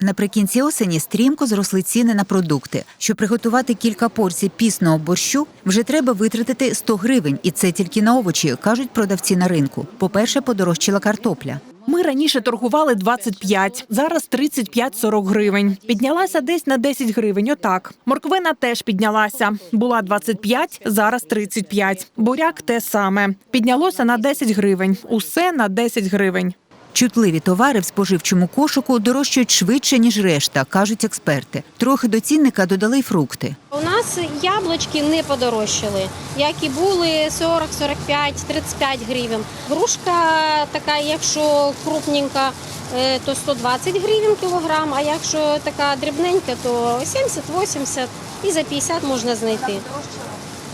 Наприкінці осені стрімко зросли ціни на продукти. Щоб приготувати кілька порцій пісного борщу, вже треба витратити 100 гривень, і це тільки на овочі, кажуть продавці на ринку. По-перше, подорожчала картопля. Ми раніше торгували 25, зараз 35-40 гривень. Піднялася десь на 10 гривень. Отак. Морквина теж піднялася. Була 25, зараз 35. Буряк те саме. Піднялося на 10 гривень. Усе на 10 гривень. Чутливі товари в споживчому кошику дорожчають швидше, ніж решта, кажуть експерти. Трохи до цінника додали й фрукти. У нас яблучки не подорожчали, як і були 40, 45, 35 гривень. Грушка така, якщо крупненька, е, то 120 гривень кілограм, а якщо така дрібненька, то 70-80 і за 50 можна знайти.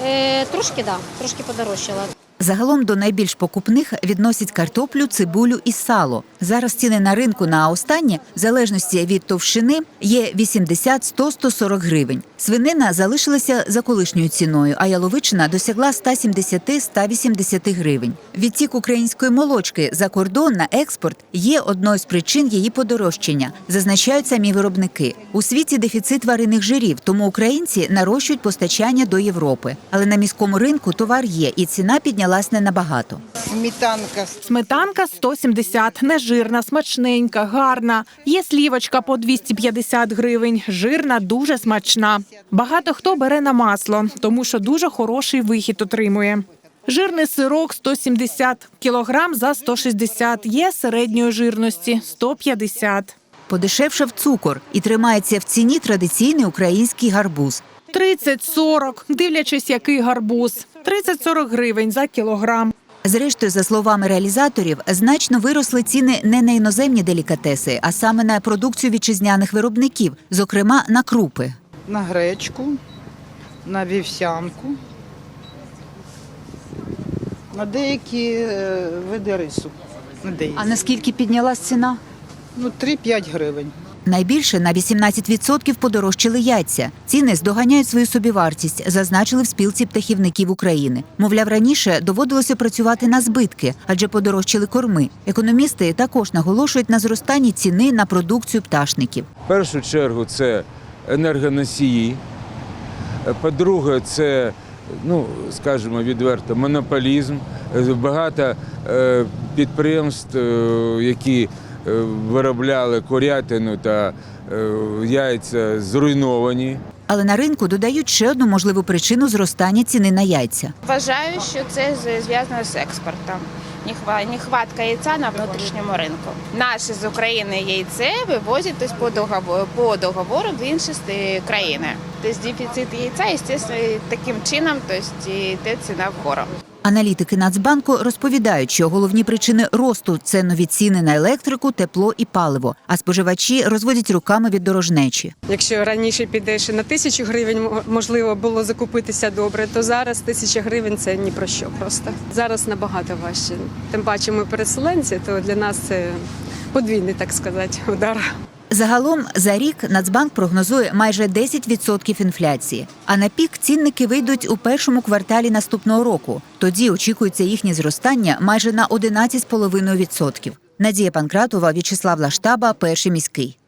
Е, Трошки, да, трошки подорожчала. Загалом до найбільш покупних відносять картоплю, цибулю і сало. Зараз ціни на ринку на останнє, в залежності від товщини, є 80, 100, 140 гривень. Свинина залишилася за колишньою ціною, а яловичина досягла 170-180 гривень. Відтік української молочки за кордон на експорт є одною з причин її подорожчання, зазначають самі виробники. У світі дефіцит тваринних жирів, тому українці нарощують постачання до Європи. Але на міському ринку товар є, і ціна піднялась не набагато. Сметанка Сметанка 170, нежирна, смачненька, гарна. Є слівочка по 250 гривень. Жирна, дуже смачна. Багато хто бере на масло, тому що дуже хороший вихід отримує. Жирний сирок 170 кілограм за 160. Є середньої жирності 150. Подешевшав цукор і тримається в ціні традиційний український гарбуз. 30-40, дивлячись, який гарбуз. 30-40 гривень за кілограм. Зрештою, за словами реалізаторів, значно виросли ціни не на іноземні делікатеси, а саме на продукцію вітчизняних виробників, зокрема на крупи. на гречку, на вівсянку, на деякі е, види рису. На деякі. наскільки піднялась ціна? Ну, 3-5 гривень. Найбільше на 18% подорожчали яйця. Ціни здоганяють свою собівартість, зазначили в спілці птахівників України. Мовляв, раніше доводилося працювати на збитки, адже подорожчали корми. Економісти також наголошують на зростанні ціни на продукцію пташників. В першу чергу це енергоносії. По-друге, це, ну, скажімо відверто, монополізм. Багато е, підприємств, е, які виробляли курятину та е, яйця, зруйновані. Але на ринку додають ще одну можливу причину зростання ціни на яйця. Вважаю, що це зв'язано з експортом. Нехва- Нехватка яйця на внутрішньому ринку. Наше з України яйце вивозять по договору, по договору в інші країни. Тобто дефіцит яйця, звісно, таким чином тобто, йде ціна вгору. Аналітики Нацбанку розповідають, що головні причини росту це нові ціни на електрику, тепло і паливо. А споживачі розводять руками від дорожнечі. Якщо раніше підеш на тисячу гривень, можливо було закупитися добре, то зараз тисяча гривень це ні про що просто. Зараз набагато важче. Тим паче ми переселенці, то для нас це подвійний, так сказати, удар. Загалом за рік Нацбанк прогнозує майже 10% інфляції. А на пік цінники вийдуть у першому кварталі наступного року. Тоді очікується їхнє зростання майже на 11,5%. Надія Панкратова, В'ячеслав Лаштаба, перший міський.